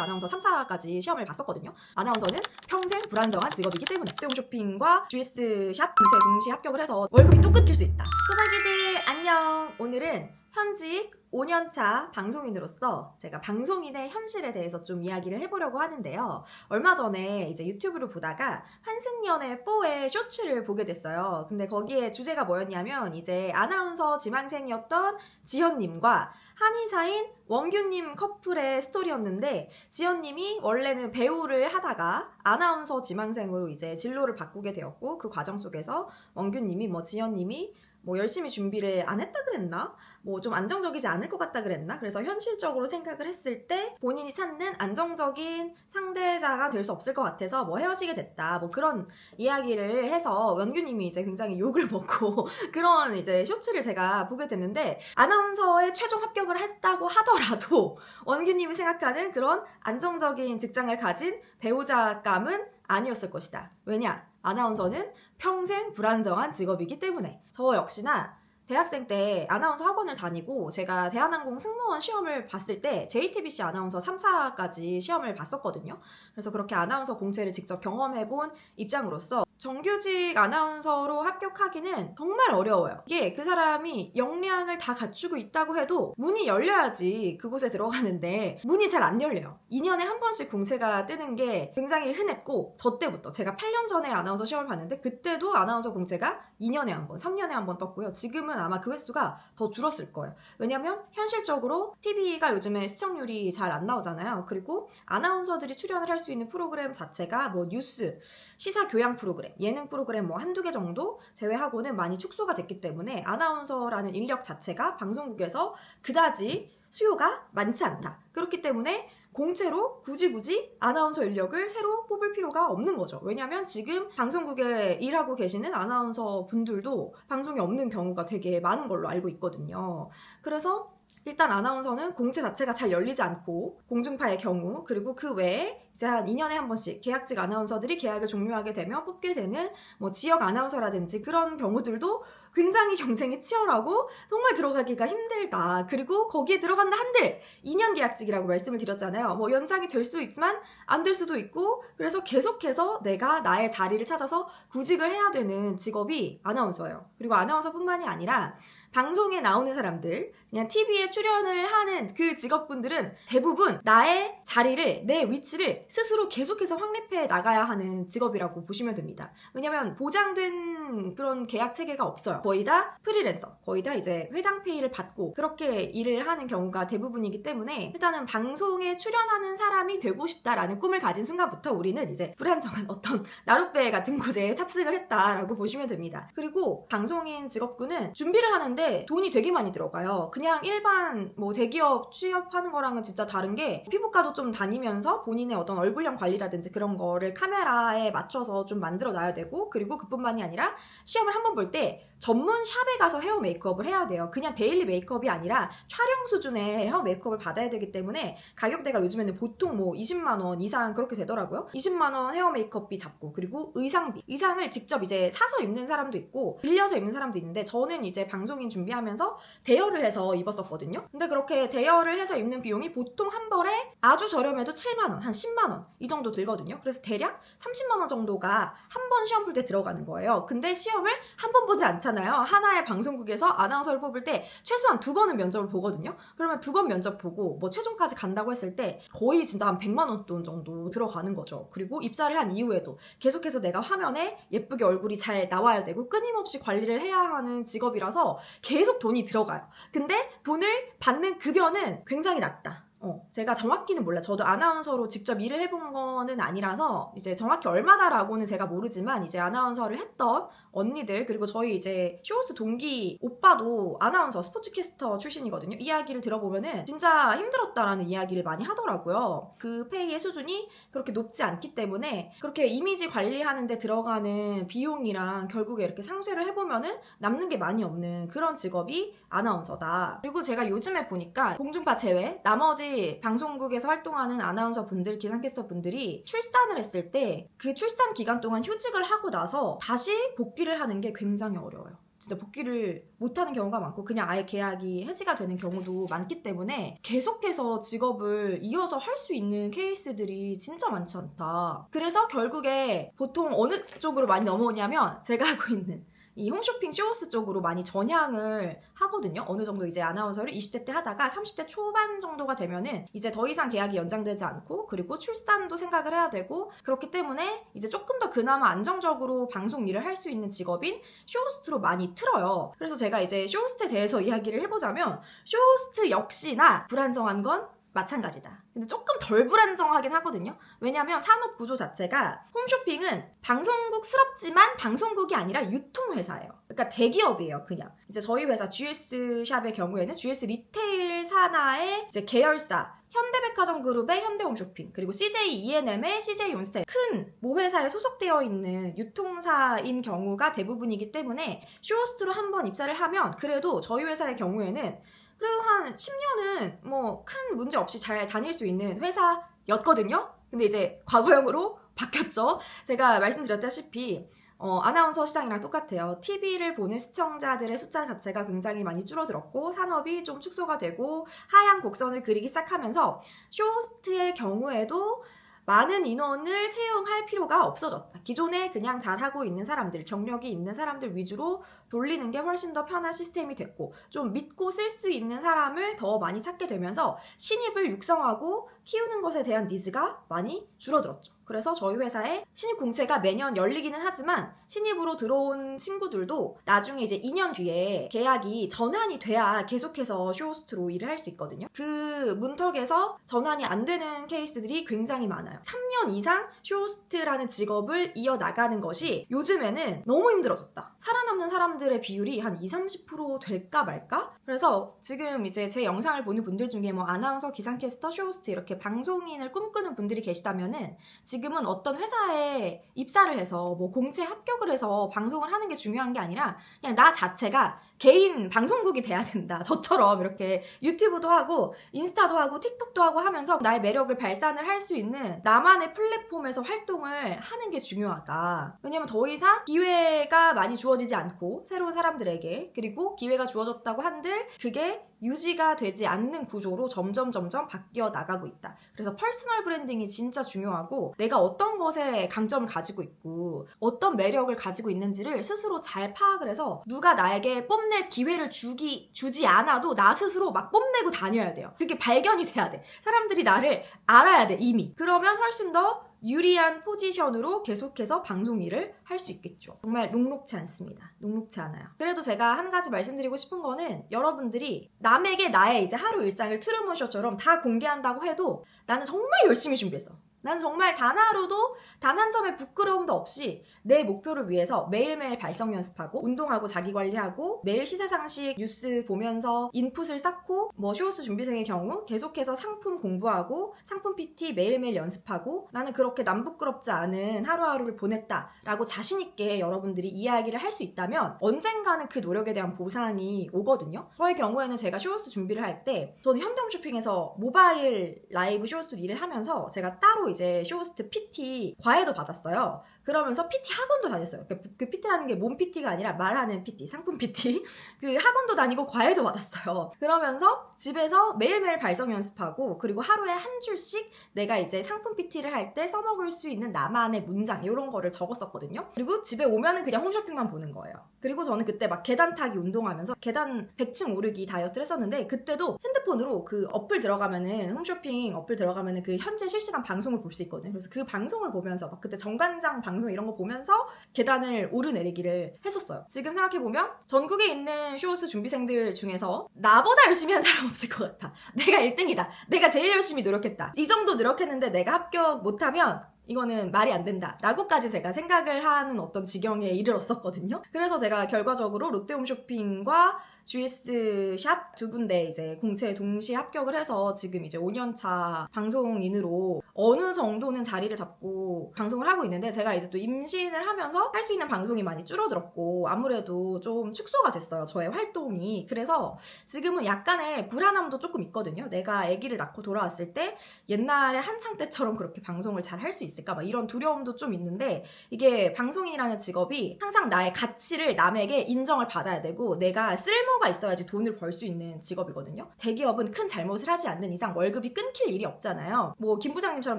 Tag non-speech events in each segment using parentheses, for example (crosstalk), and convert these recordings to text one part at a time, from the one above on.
아나운서 3차까지 시험을 봤었거든요. 아나운서는 평생 불안정한 직업이기 때문에 수용 쇼핑과 GS 샵 공채 동시 합격을 해서 월급이 또 끊길 수 있다. 소박이들 안녕. 오늘은 현직 5년차 방송인으로서 제가 방송인의 현실에 대해서 좀 이야기를 해보려고 하는데요. 얼마 전에 이제 유튜브를 보다가 환승연애 4의 쇼츠를 보게 됐어요. 근데 거기에 주제가 뭐였냐면 이제 아나운서 지망생이었던 지현님과 한의사인 원규님 커플의 스토리였는데 지연님이 원래는 배우를 하다가 아나운서 지망생으로 이제 진로를 바꾸게 되었고 그 과정 속에서 원규님이 뭐 지연님이 뭐 열심히 준비를 안 했다 그랬나? 뭐 좀 안정적이지 않을 것 같다 그랬나? 그래서 현실적으로 생각을 했을 때 본인이 찾는 안정적인 상대자가 될 수 없을 것 같아서 뭐 헤어지게 됐다. 뭐 그런 이야기를 해서 원규님이 이제 굉장히 욕을 (laughs) 먹고 그런 이제 쇼츠를 제가 보게 됐는데 아나운서에 최종 합격을 했다고 하더라도 원규님이 생각하는 그런 안정적인 직장을 가진 배우자감은 아니었을 것이다. 왜냐? 아나운서는 평생 불안정한 직업이기 때문에 저 역시나 대학생 때 아나운서 학원을 다니고 제가 대한항공 승무원 시험을 봤을 때 JTBC 아나운서 3차까지 시험을 봤었거든요. 그래서 그렇게 아나운서 공채를 직접 경험해본 입장으로서 정규직 아나운서로 합격하기는 정말 어려워요. 이게 그 사람이 역량을 다 갖추고 있다고 해도 문이 열려야지 그곳에 들어가는데 문이 잘 안 열려요. 2년에 한 번씩 공채가 뜨는 게 굉장히 흔했고 저 때부터 제가 8년 전에 아나운서 시험을 봤는데 그때도 아나운서 공채가 2년에 한 번, 3년에 한 번 떴고요. 지금은 아마 그 횟수가 더 줄었을 거예요. 왜냐면 현실적으로 TV가 요즘에 시청률이 잘 안 나오잖아요. 그리고 아나운서들이 출연을 할 수 있는 프로그램 자체가 뭐 뉴스, 시사 교양 프로그램, 예능 프로그램 뭐 한두 개 정도 제외하고는 많이 축소가 됐기 때문에 아나운서라는 인력 자체가 방송국에서 그다지 수요가 많지 않다. 그렇기 때문에 공채로 굳이 굳이 아나운서 인력을 새로 뽑을 필요가 없는 거죠. 왜냐하면 지금 방송국에 일하고 계시는 아나운서 분들도 방송이 없는 경우가 되게 많은 걸로 알고 있거든요. 그래서 일단 아나운서는 공채 자체가 잘 열리지 않고 공중파의 경우 그리고 그 외에 이제 한 2년에 한 번씩 계약직 아나운서들이 계약을 종료하게 되면 뽑게 되는 뭐 지역 아나운서라든지 그런 경우들도 굉장히 경쟁이 치열하고 정말 들어가기가 힘들다. 그리고 거기에 들어간다 한들 2년 계약직이라고 말씀을 드렸잖아요. 뭐 연장이 될 수도 있지만 안 될 수도 있고 그래서 계속해서 내가 나의 자리를 찾아서 구직을 해야 되는 직업이 아나운서예요. 그리고 아나운서뿐만이 아니라 방송에 나오는 사람들, 그냥 TV에 출연을 하는 그 직업분들은 대부분 나의 자리를, 내 위치를 스스로 계속해서 확립해 나가야 하는 직업이라고 보시면 됩니다. 왜냐면 보장된 그런 계약 체계가 없어요. 거의 다 프리랜서, 거의 다 이제 회당 페이를 받고 그렇게 일을 하는 경우가 대부분이기 때문에 일단은 방송에 출연하는 사람이 되고 싶다라는 꿈을 가진 순간부터 우리는 이제 불안정한 (laughs) 어떤 나룻배 같은 곳에 탑승을 했다라고 보시면 됩니다. 그리고 방송인 직업군은 준비를 하는데 돈이 되게 많이 들어가요. 그냥 일반 뭐 대기업 취업하는 거랑은 진짜 다른 게 피부과도 좀 다니면서 본인의 어떤 얼굴형 관리라든지 그런 거를 카메라에 맞춰서 좀 만들어 놔야 되고 그리고 그뿐만이 아니라 시험을 한 번 볼 때 전문 샵에 가서 헤어 메이크업을 해야 돼요. 그냥 데일리 메이크업이 아니라 촬영 수준의 헤어 메이크업을 받아야 되기 때문에 가격대가 요즘에는 보통 뭐 20만 원 이상 그렇게 되더라고요. 20만 원 헤어 메이크업비 잡고 그리고 의상비 의상을 직접 이제 사서 입는 사람도 있고 빌려서 입는 사람도 있는데 저는 이제 방송인 준비하면서 대여를 해서 입었었거든요. 근데 그렇게 대여를 해서 입는 비용이 보통 한 벌에 아주 저렴해도 7만 원, 한 10만 원 이 정도 들거든요. 그래서 대략 30만 원 정도가 한 번 시험 볼 때 들어가는 거예요. 근데 시험을 한 번 보지 않잖아요. 하나의 방송국에서 아나운서를 뽑을 때 최소한 두 번은 면접을 보거든요. 그러면 두 번 면접 보고 뭐 최종까지 간다고 했을 때 거의 진짜 한 100만 원 돈 정도 들어가는 거죠. 그리고 입사를 한 이후에도 계속해서 내가 화면에 예쁘게 얼굴이 잘 나와야 되고 끊임없이 관리를 해야 하는 직업이라서 계속 돈이 들어가요. 근데 돈을 받는 급여는 굉장히 낮다. 어, 제가 정확히는 몰라. 저도 아나운서로 직접 일을 해본 거는 아니라서 이제 정확히 얼마나라고는 제가 모르지만 이제 아나운서를 했던 언니들 그리고 저희 이제 쇼호스트 동기 오빠도 아나운서 스포츠캐스터 출신이거든요. 이야기를 들어보면은 진짜 힘들었다라는 이야기를 많이 하더라고요. 그 페이의 수준이 그렇게 높지 않기 때문에 그렇게 이미지 관리하는데 들어가는 비용이랑 결국에 이렇게 상쇄를 해보면은 남는 게 많이 없는 그런 직업이 아나운서다. 그리고 제가 요즘에 보니까 공중파 제외 나머지 방송국에서 활동하는 아나운서 분들, 기상캐스터 분들이 출산을 했을 때 그 출산 기간 동안 휴직을 하고 나서 다시 복귀를 하는 게 굉장히 어려워요. 진짜 복귀를 못하는 경우가 많고 그냥 아예 계약이 해지가 되는 경우도 많기 때문에 계속해서 직업을 이어서 할 수 있는 케이스들이 진짜 많지 않다. 그래서 결국에 보통 어느 쪽으로 많이 넘어오냐면 제가 하고 있는 이 홈쇼핑 쇼호스 쪽으로 많이 전향을 하거든요. 어느 정도 이제 아나운서를 20대 때 하다가 30대 초반 정도가 되면은 이제 더 이상 계약이 연장되지 않고 그리고 출산도 생각을 해야 되고 그렇기 때문에 이제 조금 더 그나마 안정적으로 방송 일을 할 수 있는 직업인 쇼호스트로 많이 틀어요. 그래서 제가 이제 쇼호스트에 대해서 (laughs) 이야기를 해보자면 쇼호스트 역시나 불안정한 건 마찬가지다. 근데 조금 덜 불안정하긴 하거든요. 왜냐하면 산업 구조 자체가 홈쇼핑은 방송국스럽지만 방송국이 아니라 유통회사예요. 그러니까 대기업이에요, 그냥. 이제 저희 회사 GS 샵의 경우에는 GS 리테일 산하의 이제 계열사 현대백화점 그룹의 현대홈쇼핑 그리고 CJ E&M의 CJ 온스텔 큰 모회사에 소속되어 있는 유통사인 경우가 대부분이기 때문에 쇼호스트로 한번 입사를 하면 그래도 저희 회사의 경우에는 그래도 한 10년은 뭐 큰 문제 없이 잘 다닐 수 있는 회사였거든요. 근데 이제 과거형으로 (laughs) 바뀌었죠. 제가 말씀드렸다시피 어, 아나운서 시장이랑 똑같아요. TV를 보는 시청자들의 숫자 자체가 굉장히 많이 줄어들었고 산업이 좀 축소가 되고 하향 곡선을 그리기 시작하면서 쇼호스트의 경우에도 많은 인원을 채용할 필요가 없어졌다. 기존에 그냥 잘하고 있는 사람들, 경력이 있는 사람들 위주로 돌리는 게 훨씬 더 편한 시스템이 됐고, 좀 믿고 쓸 수 있는 사람을 더 많이 찾게 되면서 신입을 육성하고 키우는 것에 대한 니즈가 많이 줄어들었죠. 그래서 저희 회사에 신입 공채가 매년 열리기는 하지만 신입으로 들어온 친구들도 나중에 이제 2년 뒤에 계약이 전환이 돼야 계속해서 쇼호스트로 일을 할 수 있거든요. 그 문턱에서 전환이 안 되는 케이스들이 굉장히 많아요. 3년 이상 쇼호스트라는 직업을 이어나가는 것이 요즘에는 너무 힘들어졌다. 살아남는 사람들의 비율이 한 20, 30% 될까 말까? 그래서 지금 이제 제 영상을 보는 분들 중에 뭐 아나운서, 기상캐스터, 쇼호스트 이렇게 방송인을 꿈꾸는 분들이 계시다면은 지금 은 어떤 회사에 입사를 해서 뭐 공채 합격을 해서 방송을 하는 게 중요한 게 아니라 그냥 나 자체가 개인 방송국이 돼야 된다. (laughs) 저처럼 이렇게 유튜브도 하고 인스타도 하고 틱톡도 하고 하면서 나의 매력을 발산을 할 수 있는 나만의 플랫폼에서 활동을 하는 게 중요하다. 왜냐면 더 이상 기회가 많이 주어지지 않고 새로운 사람들에게 그리고 기회가 주어졌다고 한들 그게 유지가 되지 않는 구조로 점점 점점 바뀌어 나가고 있다. 그래서 퍼스널 브랜딩이 진짜 중요하고 내가 어떤 것에 강점을 가지고 있고 어떤 매력을 가지고 있는지를 스스로 잘 파악을 해서 누가 나에게 뽐낼 기회를 주기 주지 않아도 나 스스로 막 뽐내고 다녀야 돼요. 그게 발견이 돼야 돼. 사람들이 나를 알아야 돼 이미. 그러면 훨씬 더 유리한 포지션으로 계속해서 방송 일을 할 수 있겠죠. 정말 녹록치 않습니다. 녹록치 않아요. 그래도 제가 한 가지 말씀드리고 싶은 거는 여러분들이 남에게 나의 이제 하루 일상을 트루먼쇼처럼 다 공개한다고 해도 나는 정말 열심히 준비했어. 난 정말 단 하루도 단 한 점의 부끄러움도 없이 내 목표를 위해서 매일매일 발성 연습하고 운동하고 자기 관리하고 매일 시세상식 뉴스 보면서 인풋을 쌓고 뭐 쇼호스 준비생의 경우 계속해서 상품 공부하고 상품 PT 매일매일 연습하고 나는 그렇게 남부끄럽지 않은 하루하루를 보냈다라고 자신있게 여러분들이 이야기를 할 수 있다면 언젠가는 그 노력에 대한 보상이 오거든요. 저의 경우에는 제가 쇼호스 준비를 할 때 저는 현대홈쇼핑에서 모바일 라이브 쇼호스 일을 하면서 제가 따로 이제 쇼호스트 PT 과외도 받았어요. 그러면서 PT 학원도 다녔어요. 그, 그 PT라는 게 몸 PT가 아니라 말하는 PT, 상품 PT. (laughs) 그 학원도 다니고 과외도 받았어요. 그러면서 집에서 매일매일 발성 연습하고 그리고 하루에 한 줄씩 내가 이제 상품 PT를 할 때 써먹을 수 있는 나만의 문장 이런 거를 적었었거든요. 그리고 집에 오면은 그냥 홈쇼핑만 보는 거예요. 그리고 저는 그때 막 계단 타기 운동하면서 계단 100층 오르기 다이어트를 했었는데 그때도 핸드폰으로 그 어플 들어가면은 홈쇼핑 어플 들어가면은 그 현재 실시간 방송을 볼 수 있거든요. 그래서 그 방송을 보면서 막 그때 정관장 방송 이런 거 보면서 계단을 오르내리기를 했었어요. 지금 생각해보면 전국에 있는 쇼호스 준비생들 중에서 나보다 열심히 한 사람 (laughs) 없을 것 같아. 내가 1등이다. 내가 제일 열심히 노력했다. 이 정도 노력했는데 내가 합격 못하면 이거는 말이 안 된다. 라고까지 제가 생각을 하는 어떤 지경에 이르렀었거든요. 그래서 제가 결과적으로 롯데홈쇼핑과 GS 샵 두 군데 이제 공채 동시에 합격을 해서 지금 이제 5년차 방송인으로 어느 정도는 자리를 잡고 방송을 하고 있는데 제가 이제 또 임신을 하면서 할 수 있는 방송이 많이 줄어들었고 아무래도 좀 축소가 됐어요. 저의 활동이. 그래서 지금은 약간의 불안함도 조금 있거든요. 내가 아기를 낳고 돌아왔을 때 옛날에 한창 때처럼 그렇게 방송을 잘 할 수 있을까? 막 이런 두려움도 좀 있는데 이게 방송인이라는 직업이 항상 나의 가치를 남에게 인정을 받아야 되고 내가 쓸모가 있어야지 돈을 벌 수 있는 직업이거든요. 대기업은 큰 잘못을 하지 않는 이상 월급이 끊길 일이 없잖아요. 뭐 김 부장님처럼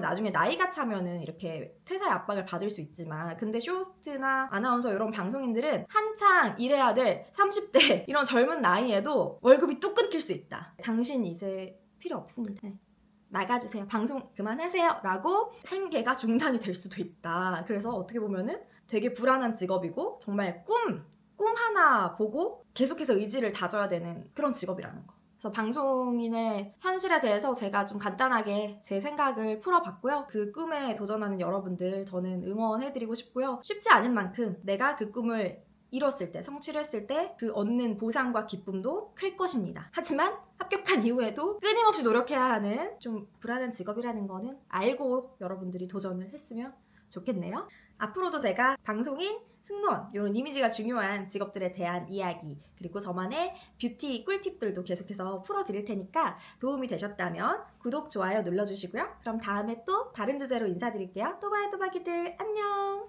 나중에 나이가 차면은 이렇게 퇴사의 압박을 받을 수 있지만 근데 쇼호스트나 아나운서 이런 방송인들은 한창 일해야 될 30대 (laughs) 이런 젊은 나이에도 월급이 뚝 끊길 수 있다. 당신 이제 필요 없습니다. 네. 나가주세요. 방송 그만하세요. 라고 생계가 중단이 될 수도 있다. 그래서 어떻게 보면은 되게 불안한 직업이고 정말 꿈, 꿈 하나 보고 계속해서 의지를 다져야 되는 그런 직업이라는 거. 그래서 방송인의 현실에 대해서 제가 좀 간단하게 제 생각을 풀어봤고요. 그 꿈에 도전하는 여러분들 저는 응원해드리고 싶고요. 쉽지 않은 만큼 내가 그 꿈을 이뤘을 때, 성취를 했을 때 그 얻는 보상과 기쁨도 클 것입니다. 하지만 합격한 이후에도 끊임없이 노력해야 하는 좀 불안한 직업이라는 거는 알고 여러분들이 도전을 했으면 좋겠네요. 앞으로도 제가 방송인, 승무원 이런 이미지가 중요한 직업들에 대한 이야기 그리고 저만의 뷰티 꿀팁들도 계속해서 풀어드릴 테니까 도움이 되셨다면 구독, 좋아요 눌러주시고요. 그럼 다음에 또 다른 주제로 인사드릴게요. 또 봐요 또박이들 안녕